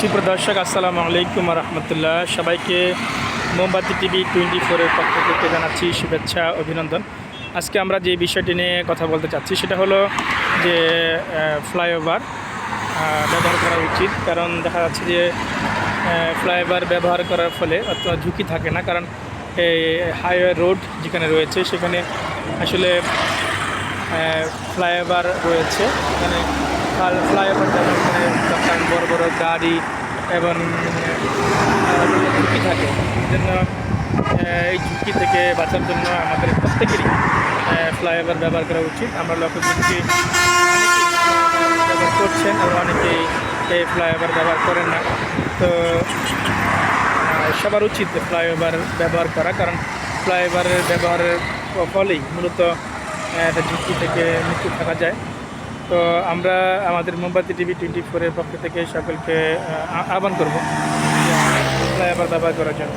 সুপ্রিয় দর্শক আসসালামু আলাইকুম রহমতুল্লাহ। সবাইকে মোমবাতি টিভি টোয়েন্টি ফোরের পক্ষ থেকে জানাচ্ছি শুভেচ্ছা, অভিনন্দন। আজকে আমরা যে বিষয়টি নিয়ে কথা বলতে চাচ্ছি, সেটা হলো যে ফ্লাইওভার ব্যবহার করা উচিত। কারণ দেখা যাচ্ছে যে ফ্লাইওভার ব্যবহার করার ফলে অত ঝুঁকি থাকে না। কারণ এই হাইওয়ে রোড যেখানে রয়েছে, সেখানে আসলে ফ্লাইওভার রয়েছে। ফ্লাই- ফ্লাইওভার যেমন এখানে তখন বড় বড় গাড়ি এবং ঝুঁকি থাকে জন্য এই ঝুঁকি থেকে বাঁচার জন্য আমাদের প্রত্যেকেরই ফ্লাইওভার ব্যবহার করা উচিত। আমরা লক্ষ্য করছি ব্যবহার করছেন এবং অনেকেই এই ফ্লাইওভার ব্যবহার করেন না। তো সবার উচিত ফ্লাইওভার ব্যবহার করা, কারণ ফ্লাইওভারের ব্যবহারের ফলেই মূলত একটা ঝুঁকি থেকে মুক্তি থাকা যায়। তো আমরা আমাদের মোমবাতি টিভি টোয়েন্টি ফোরের পক্ষ থেকে সকলকে আহ্বান করব আবার ব্যবহার করার জন্য।